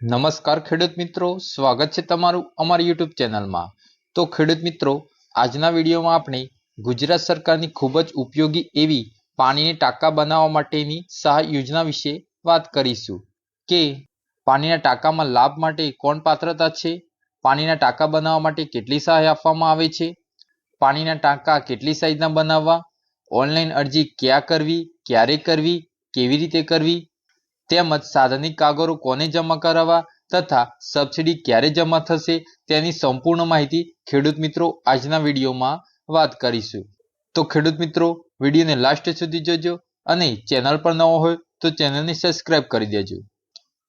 નમસ્કાર ખેડૂત મિત્રો, સ્વાગત છે તમારું અમારી યુટ્યુબ ચેનલમાં. તો ખેડૂત મિત્રો, આજના વિડીયોમાં આપણે ગુજરાત સરકારની ખૂબ જ ઉપયોગી એવી પાણીની ટાંકા બનાવવા માટેની સહાય યોજના વિશે વાત કરીશું. કે પાણીના ટાંકામાં લાભ માટે કોણ પાત્રતા છે? પાણીના ટાંકા બનાવવા માટે કેટલી સહાય આપવામાં આવે છે? પાણીના ટાંકા કેટલી સાઇઝના બનાવવા? ઓનલાઈન અરજી ક્યાં કરવી? ક્યારે કરવી? કેવી રીતે કરવી? તેમજ સાધનિક કાગળો કોને જમા કરાવવા તથા સબસિડી ક્યારે જમા થશે તેની સંપૂર્ણ માહિતી ખેડૂત મિત્રો આજના વિડીયોમાં વાત કરીશું. તો ખેડૂત મિત્રો, વિડીયોને લાસ્ટ સુધી જોજો અને ચેનલ પર નવો હોય તો ચેનલને સબસ્ક્રાઇબ કરી દેજો.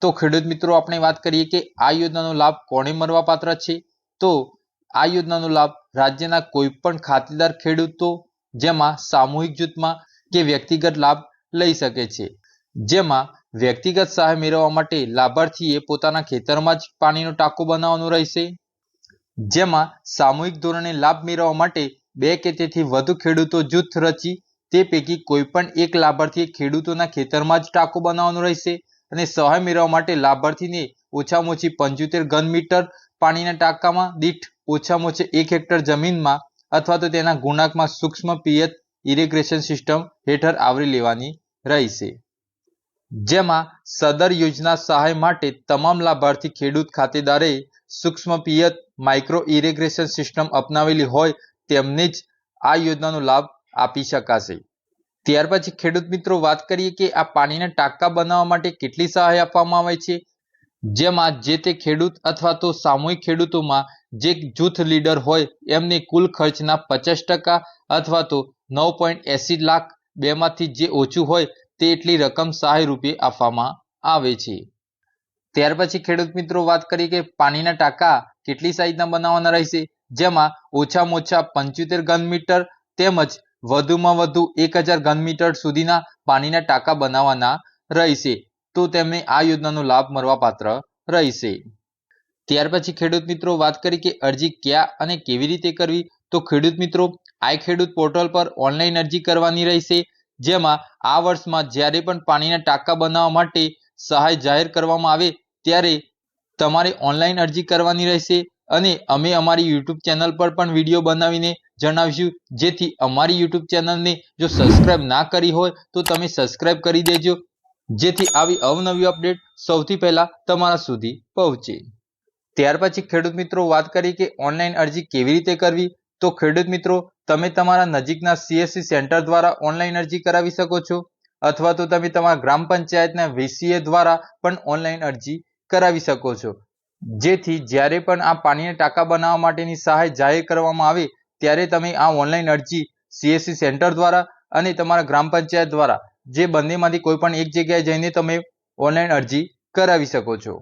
તો ખેડૂત મિત્રો, આપણે વાત કરીએ કે આ યોજનાનો લાભ કોને મળવા પાત્ર છે? તો આ યોજનાનો લાભ રાજ્યના કોઈ પણ ખાતેદાર ખેડૂતો જેમાં સામૂહિક જૂથમાં કે વ્યક્તિગત લાભ લઈ શકે છે. જેમાં વ્યક્તિગત સહાય મેળવવા માટે લાભાર્થીએ પોતાના ખેતરમાં જ પાણીનો ટાંકો બનાવવાનો રહેશે. જેમાં સામૂહિક ધોરણે લાભ મેળવવા માટે બે કે તેથી વધુ ખેડૂતો જૂથ રચી તે પૈકી કોઈ પણ એક લાભાર્થીએ ખેડૂતોના ખેતરમાં જ ટાંકો બનાવવાનો રહેશે અને સહાય મેળવવા માટે લાભાર્થીને ઓછામાં ઓછી પંચોતેર ઘન મીટર પાણીના ટાંકામાં દીઠ ઓછામાં ઓછી એક હેક્ટર જમીનમાં અથવા તો તેના ગુણાંકમાં સૂક્ષ્મ પિયત ઇરિગ્રેશન સિસ્ટમ હેઠળ આવરી લેવાની રહેશે. જેમાં સદર યોજના સહાય માટે તમામ લાભાર્થી ખેડૂત ખાતેદારે સૂક્ષ્મ પિયત માઇક્રો ઇરિગ્રેશન સિસ્ટમ અપનાવેલી હોય તેમને જ આ યોજનાનો લાભ આપી શકાશે. ત્યાર પછી ખેડૂત મિત્રો વાત કરીએ કે આ પાણીના ટાંકા બનાવવા માટે કેટલી સહાય આપવામાં આવે છે? જેમાં જે તે ખેડૂત અથવા તો સામૂહિક ખેડૂતોમાં જે જૂથ લીડર હોય એમને કુલ ખર્ચના પચાસ ટકા અથવા તો નવ પોઈન્ટ એસી લાખ બેમાંથી જે ઓછું હોય તે એટલી રકમ સહાય રૂપે આપવામાં આવે છે. ત્યાર પછી ખેડૂત મિત્રો વાત કરીએ કે પાણીના ટાંકા કેટલી સાઈઝના બનાવવાના રહેશે? જેમાં ઓછામાં ઓછા પંચોતેર ઘન મીટર તેમજ વધુમાં વધુ એક હજાર ઘન મીટર સુધીના પાણીના ટાંકા બનાવવાના રહેશે. તો તેમને આ યોજનાનો લાભ મળવાપાત્ર રહેશે. ત્યાર પછી ખેડૂત મિત્રો વાત કરી કે અરજી ક્યાં અને કેવી રીતે કરવી? તો ખેડૂત મિત્રો, આઈ ખેડૂત પોર્ટલ પર ઓનલાઈન અરજી કરવાની રહેશે. જેમાં આ વર્ષમાં જ્યારે પણ પાણીના ટાંકા બનાવવા માટે સહાય જાહેર કરવામાં આવે ત્યારે તમારે ઓનલાઈન અરજી કરવાની રહેશે અને અમે અમારી યુટ્યુબ ચેનલ પર પણ વીડિયો બનાવીને જણાવીશું. જેથી અમારી યુટ્યુબ ચેનલને જો સબસ્ક્રાઇબ ના કરી હોય તો તમે સબસ્ક્રાઇબ કરી દેજો. જેથી આવી અવનવી અપડેટ સૌથી પહેલા તમારા સુધી પહોંચે. ત્યાર પછી ખેડૂત મિત્રો વાત કરી કે ઓનલાઈન અરજી કેવી રીતે કરવી? તો ખેડૂત મિત્રો તમે તમારા નજીકના સીએસસી સેન્ટર દ્વારા ઓનલાઈન અરજી કરાવી શકો છો, અથવા તો તમે તમારા ગ્રામ પંચાયતના વીસીએ દ્વારા પણ ઓનલાઈન અરજી કરાવી શકો છો. જેથી જ્યારે પણ આ પાણીના ટાંકા બનાવવા માટેની સહાય જાહેર કરવામાં આવે, ત્યારે તમે આ ઓનલાઈન અરજી સીએસસી સેન્ટર દ્વારા અને તમારા ગ્રામ પંચાયત દ્વારા, જે બંનેમાંથી કોઈ પણ એક જગ્યાએ જઈને તમે ઓનલાઈન અરજી કરાવી શકો છો.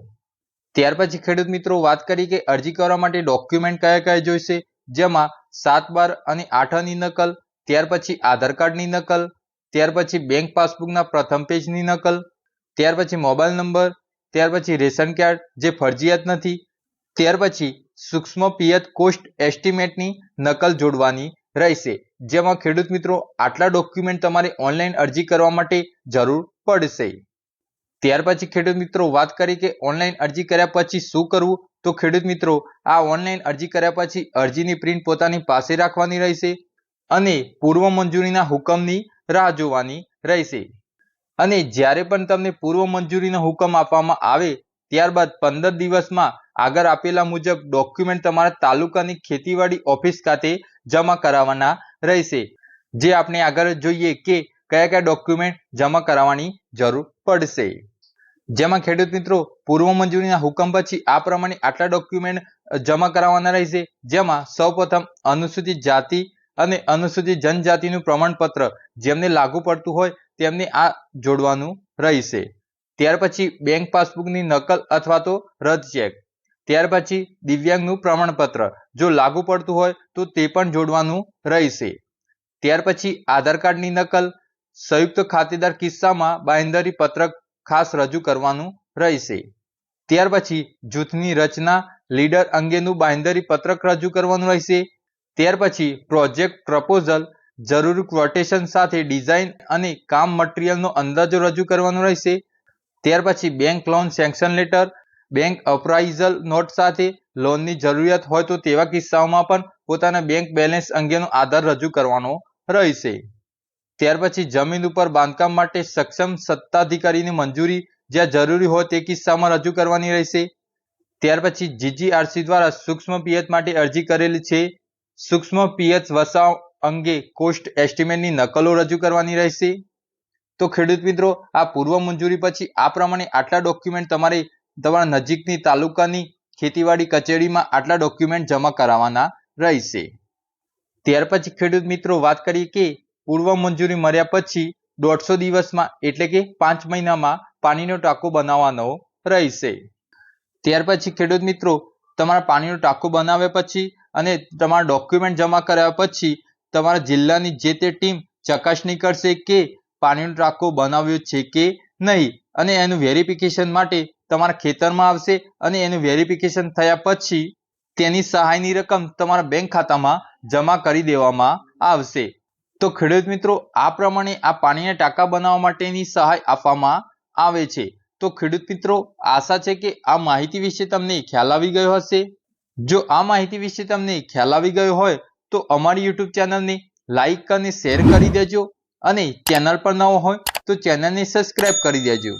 ત્યાર પછી ખેડૂત મિત્રો વાત કરી કે અરજી કરવા માટે ડોક્યુમેન્ટ કયા કયા જોઈશે, જેમાં સાત બાર અને આઠની નકલ, ત્યાર પછી આધાર કાર્ડની નકલ, ત્યાર પછી બેંક પાસબુકના પ્રથમ પેજની નકલ, ત્યાર પછી મોબાઈલ નંબર ત્યાર પછી રેશન કાર્ડ જે ફરજિયાત નથી, ત્યાર પછી સૂક્ષ્મ પિયત કોસ્ટ એસ્ટિમેટની નકલ જોડવાની રહેશે. જેમાં ખેડૂત મિત્રો આટલા ડોક્યુમેન્ટ તમારે ઓનલાઈન અરજી કરવા માટે જરૂર પડશે. ત્યાર પછી ખેડૂત મિત્રો વાત કરી કે ઓનલાઈન અરજી કર્યા પછી શું કરવું? તો ખેડૂત મિત્રો, આ ઓનલાઈન અરજી કર્યા પછી અરજીની પ્રિન્ટ પોતાની પાસે રાખવાની રહેશે અને પૂર્વ મંજૂરીના હુકમની રાહ જોવાની રહેશે. અને જ્યારે પણ તમને પૂર્વ મંજૂરીનો હુકમ આપવામાં આવે, ત્યારબાદ પંદર દિવસમાં આગળ આપેલા મુજબ ડોક્યુમેન્ટ તમારા તાલુકાની ખેતીવાડી ઓફિસ ખાતે જમા કરાવવાના રહેશે. જે આપણે આગળ જોઈએ કે કયા કયા ડોક્યુમેન્ટ જમા કરાવવાની જરૂર પડશે. જેમાં ખેડૂત મિત્રો પૂર્વ મંજૂરીના હુકમ પછી આ પ્રમાણે આટલા ડોક્યુમેન્ટ જમા કરાવવાના રહેશે. જેમાં સૌપ્રથમ અનુસૂચિત જાતિ અને અનુસૂચિત જનજાતિનું પ્રમાણપત્ર જેમને લાગુ પડતું હોય તેમને આ જોડવાનું રહેશે. ત્યાર પછી બેંક પાસબુકની નકલ અથવા તો રદ ચેક ત્યાર પછી દિવ્યાંગનું પ્રમાણપત્ર. જો લાગુ પડતું હોય તો તે પણ જોડવાનું રહેશે. ત્યાર પછી આધાર કાર્ડની નકલ. સંયુક્ત ખાતેદાર કિસ્સામાં બાંહેધરી પત્રક ખાસ રજૂ કરવાનું રહેશે. ત્યાર પછી જૂથની રચના લીડર અંગેનું બાંહેધરી પત્રક રજૂ કરવાનું રહેશે. ત્યાર પછી પ્રોજેક્ટ પ્રપોઝલ, જરૂરી ક્વોટેશન સાથે ડિઝાઇન અને કામ મટીરિયલનો અંદાજો રજૂ કરવાનો રહેશે. ત્યાર પછી bank loan sanction letter, bank appraisal note સાથે લોનની જરૂરિયાત હોય તો તેવા કિસ્સાઓમાં પણ પોતાના બેંક બેલેન્સ અંગેનો આધાર રજૂ કરવાનો રહેશે. ત્યાર પછી જમીન ઉપર બાંધકામ માટે સક્ષમ સત્તાધિકારીની મંજૂરી જ્યાં જરૂરી હોય તે કિસ્સામાં રજૂ કરવાની રહેશે. ત્યાર પછી જીજીઆરસી દ્વારા સૂક્ષ્મ પિયત માટે અરજી કરેલી છે. સૂક્ષ્મ પિયત વસાવ અંગે કોસ્ટ એસ્ટિમેટની નકલો રજૂ કરવાની રહેશે. તો ખેડૂત મિત્રો, આ પૂર્વ મંજૂરી પછી આ પ્રમાણે આટલા ડોક્યુમેન્ટ તમારે તમારા નજીકની તાલુકાની ખેતીવાડી કચેરીમાં આટલા ડોક્યુમેન્ટ જમા કરાવવાના રહેશે. ત્યાર પછી ખેડૂત મિત્રો, વાત કરીએ કે પૂર્વ મંજૂરી મળ્યા પછી દોઢસો દિવસમાં, એટલે કે પાંચ મહિનામાં પાણીનો ટાંકો બનાવવાનો રહેશે. ત્યાર પછી ખેડૂત મિત્રો, તમારા પાણીનો ટાંકો બનાવ્યા પછી અને તમારા ડોક્યુમેન્ટ જમા કરાવ્યા પછી તમારા જિલ્લાની જે તે ટીમ ચકાસણી કરશે કે પાણીનો ટાંકો બનાવ્યો છે કે નહીં અને એનું વેરિફિકેશન માટે તમારા ખેતરમાં આવશે અને એનું વેરિફિકેશન થયા પછી તેની સહાયની રકમ તમારા બેંક ખાતામાં જમા કરી દેવામાં આવશે. તો ખેડૂત મિત્રો, આ પ્રમાણે આ પાણીના ટાંકા બનાવવા માટેની સહાય આપવામાં આવે છે. તો ખેડૂત મિત્રો, આશા છે કે આ માહિતી વિશે તમને ખ્યાલ આવી ગયો હશે. જો આ માહિતી વિશે તમને ખ્યાલ આવી ગયો હોય, તો અમારી યુટ્યુબ ચેનલને લાઈક અને શેર કરી દેજો. અને ચેનલ પર નવો હોય, તો ચેનલને સબસ્ક્રાઈબ કરી દેજો.